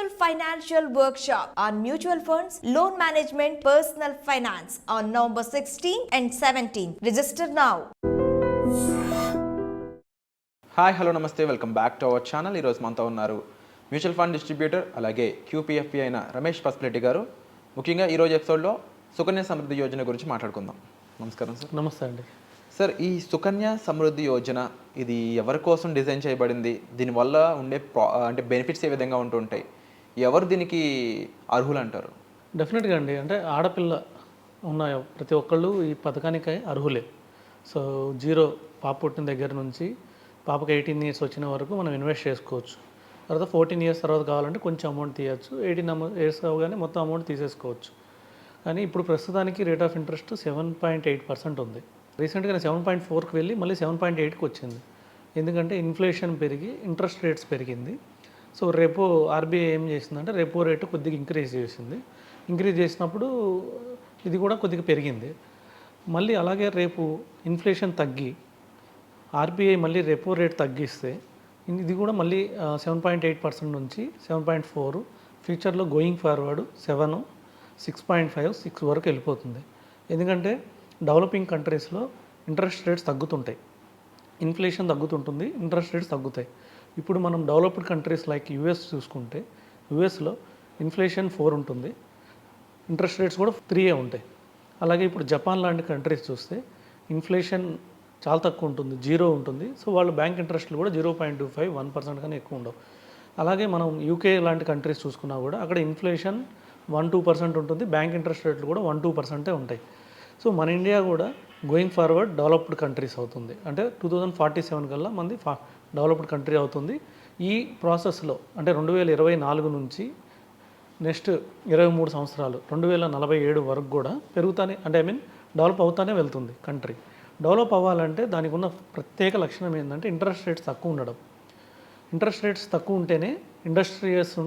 Annual Financial Workshop. On Mutual Funds, Loan Management, Personal Finance on November 16 and 17. Register now. Hi hello నమస్తే welcome back to our channel ఈరోజు మనతో ఉన్నారు mutual fund distributor అలాగే క్యూపీఎఫ్పి అయిన రమేష్ పస్పిరెడ్డి గారు. ముఖ్యంగా ఈరోజు ఎపిసోడ్లో సుకన్య సమృద్ధి యోజన గురించి మాట్లాడుకుందాం. నమస్కారం సార్ నమస్తే అండి. సార్ ఈ సుకన్య సమృద్ధి యోజన ఇది ఎవరి కోసం డిజైన్ చేయబడింది? దీనివల్ల ఉండే ప్రా అంటే బెనిఫిట్స్ ఏ విధంగా ఉంటుంటాయి? ఎవరు దీనికి అర్హులు అంటారు డెఫినెట్గా అండి. అంటే ఆడపిల్ల ఉన్న ప్రతి ఒక్కళ్ళు ఈ పథకానికి అర్హులే. సో జీరో పాప పుట్టిన దగ్గర నుంచి పాపకి ఎయిటీన్ ఇయర్స్ వచ్చిన వరకు మనం ఇన్వెస్ట్ చేసుకోవచ్చు. తర్వాత ఫోర్టీన్ ఇయర్స్ తర్వాత కావాలంటే కొంచెం అమౌంట్ తీయచ్చు. ఎయిటీన్ ఇయర్స్ అవగానే మొత్తం అమౌంట్ తీసేసుకోవచ్చు. కానీ ఇప్పుడు ప్రస్తుతానికి rate of interest seven point eight percent ఉంది. రీసెంట్గా సెవెన్ పాయింట్ ఫోర్కి వెళ్ళి మళ్ళీ సెవెన్ పాయింట్ ఎయిట్కి వచ్చింది. ఎందుకంటే ఇన్ఫ్లేషన్ పెరిగి ఇంట్రెస్ట్ రేట్స్ పెరిగింది. సో రేపో ఆర్బీఐ ఏం చేసిందంటే రెపో రేటు కొద్దిగా ఇంక్రీజ్ చేసింది. ఇంక్రీజ్ చేసినప్పుడు ఇది కూడా కొద్దిగా పెరిగింది. మళ్ళీ అలాగే రేపు ఇన్ఫ్లేషన్ తగ్గి ఆర్బీఐ మళ్ళీ రెపో రేట్ తగ్గిస్తే ఇది కూడా మళ్ళీ సెవెన్ పాయింట్ ఎయిట్ పర్సెంట్ నుంచి సెవెన్ పాయింట్ ఫోర్ ఫ్యూచర్లో going forward seven six point five six వరకు వెళ్ళిపోతుంది. ఎందుకంటే డెవలపింగ్ కంట్రీస్లో ఇంట్రెస్ట్ రేట్స్ తగ్గుతుంటాయి. ఇన్ఫ్లేషన్ తగ్గుతుంటుంది ఇంట్రెస్ట్ రేట్స్ తగ్గుతాయి. ఇప్పుడు మనం డెవలప్డ్ కంట్రీస్ లైక్ యూఎస్ చూసుకుంటే యూఎస్లో ఇన్ఫ్లేషన్ ఫోర్ ఉంటుంది. ఇంట్రెస్ట్ రేట్స్ కూడా త్రీయే ఉంటాయి. అలాగే ఇప్పుడు జపాన్ లాంటి కంట్రీస్ చూస్తే ఇన్ఫ్లేషన్ చాలా తక్కువ ఉంటుంది జీరో ఉంటుంది. సో వాళ్ళు బ్యాంక్ ఇంట్రెస్ట్లు కూడా zero point two five one percent కన్నా ఎక్కువ ఉండవు. అలాగే మనం యూకే లాంటి కంట్రీస్ చూసుకున్నా కూడా అక్కడ ఇన్ఫ్లేషన్ వన్ టూ పర్సెంట్ ఉంటుంది. బ్యాంక్ ఇంట్రెస్ట్ రేట్లు కూడా వన్ టూ పర్సెంటే ఉంటాయి. సో మన ఇండియా కూడా గోయింగ్ ఫార్వర్డ్ డెవలప్డ్ కంట్రీస్ అవుతుంది. అంటే టూ థౌజండ్ ఫార్టీ సెవెన్ కల్లా మంది ఫా డెవలప్డ్ కంట్రీ అవుతుంది. ఈ ప్రాసెస్లో అంటే రెండు వేల ఇరవై నాలుగు నుంచి నెక్స్ట్ ఇరవై మూడు సంవత్సరాలు రెండు వేల నలభై ఏడు వరకు కూడా పెరుగుతానే అంటే ఐ మీన్ డెవలప్ అవుతానే వెళ్తుంది కంట్రీ. డెవలప్ అవ్వాలంటే దానికి ఉన్న ప్రత్యేక లక్షణం ఏంటంటే ఇంట్రెస్ట్ రేట్స్ తక్కువ ఉండడం. ఇంట్రెస్ట్ రేట్స్ తక్కువ ఉంటేనే ఇండస్ట్రియస్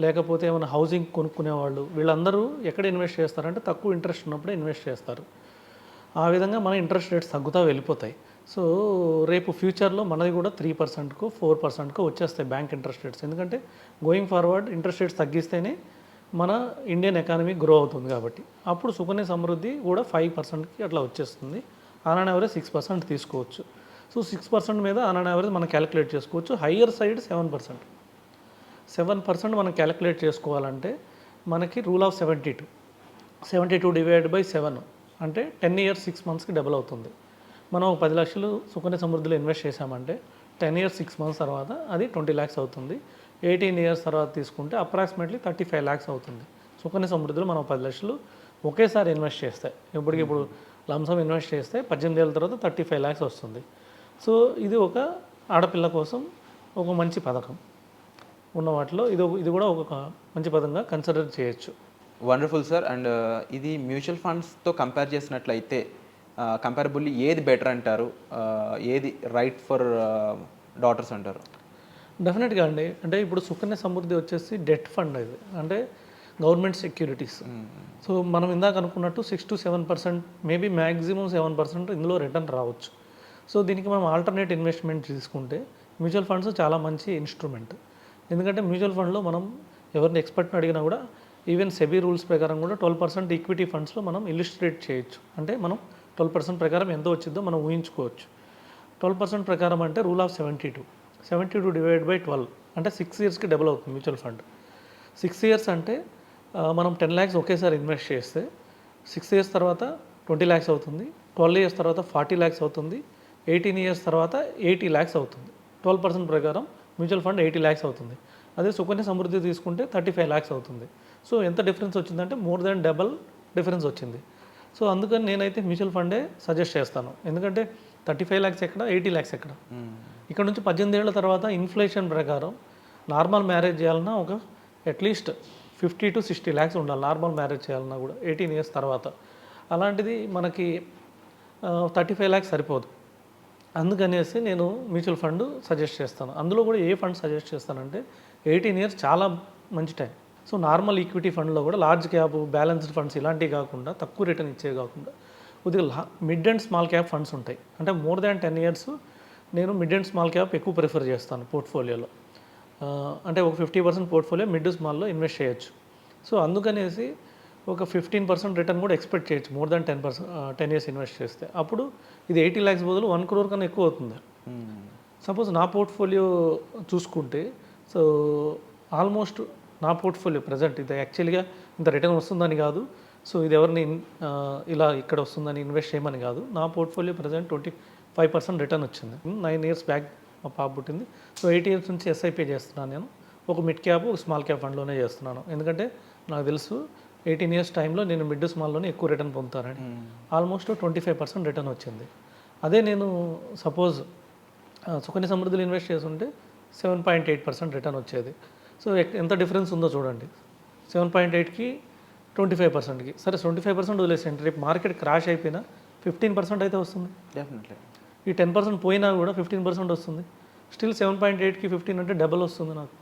లేకపోతే ఏమైనా హౌసింగ్ కొనుక్కునే వాళ్ళు వీళ్ళందరూ ఎక్కడ ఇన్వెస్ట్ చేస్తారంటే తక్కువ ఇంట్రెస్ట్ ఉన్నప్పుడే ఇన్వెస్ట్ చేస్తారు. ఆ విధంగా మన ఇంట్రెస్ట్ రేట్స్ తగ్గుతూ వెళ్ళిపోతాయి. సో రేపు ఫ్యూచర్లో మనది కూడా త్రీ పర్సెంట్కు ఫోర్ పర్సెంట్కు వచ్చేస్తాయి బ్యాంక్ ఇంట్రెస్ట్ రేట్స్. ఎందుకంటే గోయింగ్ ఫార్వర్డ్ ఇంట్రెస్ట్ రేట్స్ తగ్గిస్తేనే మన ఇండియన్ ఎకానమీ గ్రో అవుతుంది కాబట్టి. అప్పుడు సుకన్య సమృద్ధి కూడా ఫైవ్ పర్సెంట్కి అట్లా వచ్చేస్తుంది. ఆన్ యావరేజ్ సిక్స్ పర్సెంట్ తీసుకోవచ్చు. సో సిక్స్ పర్సెంట్ మీద ఆన్ యావరేజ్ మనం క్యాలిక్యులేట్ చేసుకోవచ్చు. Higher side seven percent. Seven percent మనం క్యాలిక్యులేట్ చేసుకోవాలంటే మనకి rule of seventy two seventy two divide by seven అంటే టెన్ ఇయర్స్ సిక్స్ మంత్స్కి డబుల్ అవుతుంది. మనం ఒక పది లక్షలు సుకన్య సమృద్ధిలో ఇన్వెస్ట్ చేశామంటే టెన్ ఇయర్స్ సిక్స్ మంత్స్ తర్వాత అది ట్వంటీ ల్యాక్స్ అవుతుంది. ఎయిటీన్ ఇయర్స్ తర్వాత తీసుకుంటే అప్రాక్సిమేట్లీ థర్టీ ఫైవ్ ల్యాక్స్ అవుతుంది. సుకన్య సమృద్ధిలో మనం పది లక్షలు ఒకేసారి ఇన్వెస్ట్ చేస్తే ఇప్పటికి ఇప్పుడు లంసం ఇన్వెస్ట్ చేస్తే పద్దెనిమిది ఏళ్ళ తర్వాత థర్టీ ఫైవ్ ల్యాక్స్ వస్తుంది. సో ఇది ఒక ఆడపిల్ల కోసం ఒక మంచి పథకం. ఉన్న వాటిలో ఇది ఇది కూడా ఒక మంచి పదంగా కన్సిడర్ చేయొచ్చు. వండర్ఫుల్ సార్ అండ్ ఇది మ్యూచువల్ ఫండ్స్తో కంపేర్ చేసినట్లయితే కంపారబుల్లీ ఏది బెటర్ అంటారు? ఏది రైట్ ఫర్ డాటర్స్ అంటారు? డెఫినెట్గా అండి. అంటే ఇప్పుడు సుకన్య సమృద్ధి వచ్చేసి డెట్ ఫండ్ ఇది అంటే గవర్నమెంట్ సెక్యూరిటీస్ సో మనం ఇందాక అనుకున్నట్టు six to seven percent maybe maximum seven percent ఇందులో రిటర్న్ రావచ్చు. సో దీనికి మనం ఆల్టర్నేట్ ఇన్వెస్ట్మెంట్ తీసుకుంటే మ్యూచువల్ ఫండ్స్ చాలా మంచి ఇన్స్ట్రుమెంట్ ఎందుకంటే మ్యూచువల్ ఫండ్లో మనం ఎవరిని ఎక్స్పర్ట్ని అడిగినా కూడా ఈవెన్ సెబీ రూల్స్ ప్రకారం కూడా ట్వెల్వ్ పర్సెంట్ ఈక్విటీ ఫండ్స్లో మనం ఇలిస్ట్రేట్ చేయొచ్చు. అంటే మనం ట్వెల్వ్ పర్సెంట్ ప్రకారం ఎంత వచ్చిందో మనం ఊహించుకోవచ్చు. ట్వెల్వ్ పర్సెంట్ ప్రకారం అంటే rule of seventy two. Seventy two divide by twelve. అంటే సిక్స్ ఇయర్స్కి డబుల్ అవుతుంది మ్యూచువల్ ఫండ్. సిక్స్ ఇయర్స్ అంటే మనం టెన్ ల్యాక్స్ ఒకేసారి ఇన్వెస్ట్ చేస్తే సిక్స్ ఇయర్స్ తర్వాత ట్వంటీ ల్యాక్స్ అవుతుంది. ట్వెల్వ్ ఇయర్స్ తర్వాత ఫార్టీ ల్యాక్స్ అవుతుంది. ఎయిటీన్ ఇయర్స్ తర్వాత ఎయిటీ ల్యాక్స్ అవుతుంది. ట్వెల్వ్ పర్సెంట్ ప్రకారం మ్యూచువల్ ఫండ్ ఎయిటీ ల్యాక్స్ అవుతుంది. అదే సుకన్య సమృద్ధి తీసుకుంటే థర్టీ ఫైవ్ ల్యాక్స్ అవుతుంది. సో ఎంత డిఫరెన్స్ వచ్చిందంటే మోర్ దాన్ డబల్ డిఫరెన్స్ వచ్చింది. సో అందుకని నేనైతే మ్యూచువల్ ఫండే సజెస్ట్ చేస్తాను. ఎందుకంటే థర్టీ ఫైవ్ ల్యాక్స్ ఎక్కడ ఎయిటీ ల్యాక్స్ ఎక్కడ? ఇక్కడ నుంచి పద్దెనిమిది ఏళ్ళ తర్వాత ఇన్ఫ్లేషన్ ప్రకారం నార్మల్ మ్యారేజ్ చేయాలన్నా ఒక at least fifty to sixty lakhs ఉండాలి నార్మల్ మ్యారేజ్ చేయాలన్నా కూడా ఎయిటీన్ ఇయర్స్ తర్వాత. అలాంటిది మనకి థర్టీ ఫైవ్ ల్యాక్స్ సరిపోదు. అందుకనేసి నేను మ్యూచువల్ ఫండ్ సజెస్ట్ చేస్తాను. అందులో కూడా ఏ ఫండ్ సజెస్ట్ చేస్తానంటే ఎయిటీన్ ఇయర్స్ చాలా మంచి టైం. సో నార్మల్ ఈక్విటీ ఫండ్లో కూడా లార్జ్ క్యాప్ బ్యాలెన్స్డ్ ఫండ్స్ ఇలాంటివి కాకుండా తక్కువ రిటర్న్ ఇచ్చేవి కాకుండా కొద్దిగా లా- mid and small cap funds ఉంటాయి. అంటే మోర్ దాన్ టెన్ ఇయర్స్ నేను మిడ్ అండ్ స్మాల్ క్యాప్ ఎక్కువ ప్రిఫర్ చేస్తాను పోర్ట్ఫోలియోలో. అంటే ఒక ఫిఫ్టీ పర్సెంట్ పోర్ట్ఫోలియో మిడ్ స్మాల్లో ఇన్వెస్ట్ చేయొచ్చు. సో అందుకనేసి ఒక ఫిఫ్టీన్ పర్సెంట్ రిటర్న్ కూడా ఎక్స్పెక్ట్ చేయొచ్చు more than ten percent ten years invest చేస్తే. అప్పుడు ఇది ఎయిటీ ల్యాక్స్ బదులు వన్ క్రోర్ కన్నా ఎక్కువ అవుతుంది. సపోజ్ నా పోర్ట్ఫోలియో చూసుకుంటే సో ఆల్మోస్ట్ నా పోర్ట్ఫోలియో ప్రజెంట్. ఇది యాక్చువల్గా ఇంత రిటర్న్ వస్తుందని కాదు. సో ఇది ఎవరిని ఇలా ఇక్కడ వస్తుందని ఇన్వెస్ట్ చేయమని కాదు. నా portfolio present twenty five percent return వచ్చింది. నైన్ ఇయర్స్ బ్యాక్ మా పాప పుట్టింది. సో ఎయిట్ ఇయర్స్ నుంచి ఎస్ఐపి చేస్తున్నాను నేను. ఒక మిడ్ క్యాప్ ఒక స్మాల్ క్యాప్ ఫండ్లోనే చేస్తున్నాను. ఎందుకంటే నాకు తెలుసు ఎయిటీన్ ఇయర్స్ టైంలో నేను మిడ్ స్మాల్లోనే ఎక్కువ return పొందుతానని. Almost twenty five percent return వచ్చింది. అదే నేను సపోజ్ సుకన్య సమృద్ధిలో ఇన్వెస్ట్ చేస్తుంటే seven point eight percent return వచ్చేది. సో ఎంత డిఫరెన్స్ ఉందో చూడండి. సెవెన్ పాయింట్ ఎయిట్కి ట్వంటీ ఫైవ్ పర్సెంట్కి. సరే ట్వంటీ ఫైవ్ పర్సెంట్ వదిలేసేయండి. రేపు మార్కెట్ క్రాష్ అయిపోయినా ఫిఫ్టీన్ పర్సెంట్ అయితే వస్తుంది. డెఫినెట్లీ. ఈ టెన్ పర్సెంట్ పోయినా కూడా ఫిఫ్టీన్ పర్సెంట్ వస్తుంది. స్టిల్ సెవెన్ పాయింట్ ఎయిట్కి ఫిఫ్టీన్ అంటే డబల్ వస్తుంది నాకు.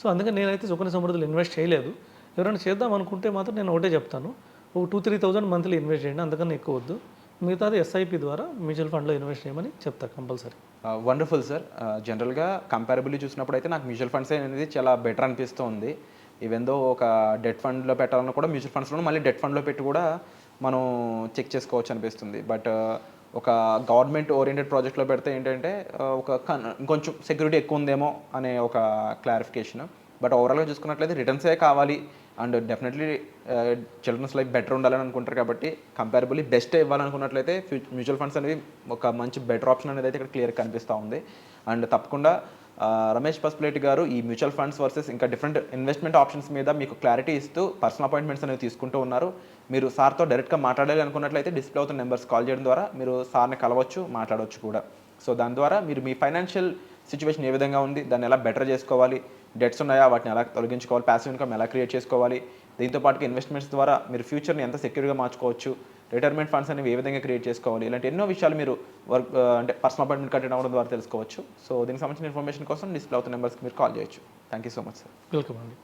సో అందుకని నేనైతే సుకన్య సమృద్ధిలో ఇన్వెస్ట్ చేయలేదు. ఎవరైనా చేద్దాం అనుకుంటే మాత్రం నేను ఒకటే చెప్తాను. ఒక two three thousand monthly invest చేయండి. అంతకన్నా ఎక్కువ వద్దు. మిగతాది ఎస్ఐపి ద్వారా మ్యూచువల్ ఫండ్లో ఇన్వెస్ట్ చేయమని చెప్తా కంపల్సరీ. Wonderful sir. జనరల్గా కంపారబుల్లీ చూసినప్పుడు అయితే నాకు మ్యూచువల్ ఫండ్స్ అనేది చాలా బెటర్ అనిపిస్తుంది. ఈవెందో ఒక డెట్ ఫండ్లో పెట్టాలన్నా కూడా మ్యూచువల్ ఫండ్స్లో మళ్ళీ డెట్ ఫండ్లో పెట్టి కూడా మనం చెక్ చేసుకోవచ్చు అనిపిస్తుంది. బట్ ఒక గవర్నమెంట్ ఓరియంటెడ్ ప్రాజెక్ట్లో పెడితే ఏంటంటే ఒక కొంచెం సెక్యూరిటీ ఎక్కువ ఉందేమో అనే ఒక క్లారిఫికేషన్. బట్ ఓవరాల్గా చూసుకున్నట్లయితే రిటర్న్సే కావాలి and definitely children's life better ఉండాలని అనుకుంటారు కాబట్టి కంపారబుల్లీ బెస్ట్ ఇవ్వాలనుకున్నట్లయితే మ్యూచువల్ ఫండ్స్ అనేవి ఒక మంచి బెటర్ ఆప్షన్ అనేది అయితే ఇక్కడ క్లియర్ కనిపిస్తూ ఉంది. అండ్ తప్పకుండా uh, రమేష్ పస్పులేటి గారు ఈ మ్యూచువల్ ఫండ్స్ వర్సెస్ ఇంకా డిఫరెంట్ ఇన్వెస్ట్మెంట్ ఆప్షన్స్ మీద మీకు క్లారిటీ ఇస్తూ పర్సనల్ అపాయింట్మెంట్స్ అనేవి తీసుకుంటూ ఉన్నారు. మీరు సార్తో డైరెక్ట్గా మాట్లాడాలి అనుకున్నట్లయితే డిస్ప్లే అవుతున్న నెంబర్స్ కాల్ చేయడం ద్వారా మీరు సార్ని కలవచ్చు మాట్లాడవచ్చు కూడా. సో దాని ద్వారా మీరు మీ ఫైనాన్షియల్ సిచ్యువేషన్ ఏ విధంగా ఉంది దాన్ని ఎలా బెటర్ చేసుకోవాలి డెట్స్ ఉన్నాయా వాటిని ఎలా తొలగించుకోవాలి ప్యాసివ్ ఇన్కమ్ ఎలా క్రియేట్ చేసుకోవాలి దీంతో పాటుగా ఇన్వెస్ట్మెంట్స్ ద్వారా మీరు ఫ్యూచర్ని ఎంత సెక్యూర్గా మార్చుకోవచ్చు రిటైర్మెంట్ ఫండ్స్ అనేవి ఏ విధంగా క్రియేట్ చేసుకోవాలి ఇలాంటి ఎన్నో విషయాలు మీరు వర్క్ అంటే పర్సనల్ అపాయింట్మెంట్ కట్టడం అవ్వడం ద్వారా తెలుసుకోవచ్చు. సో దీనికి సంబంధించిన ఇన్ఫర్మేషన్ కోసం డిస్ప్లే అవుతున్న నెంబర్స్కి మీరు కాల్ చేయొచ్చు. Thank you so much sir welcome అండి.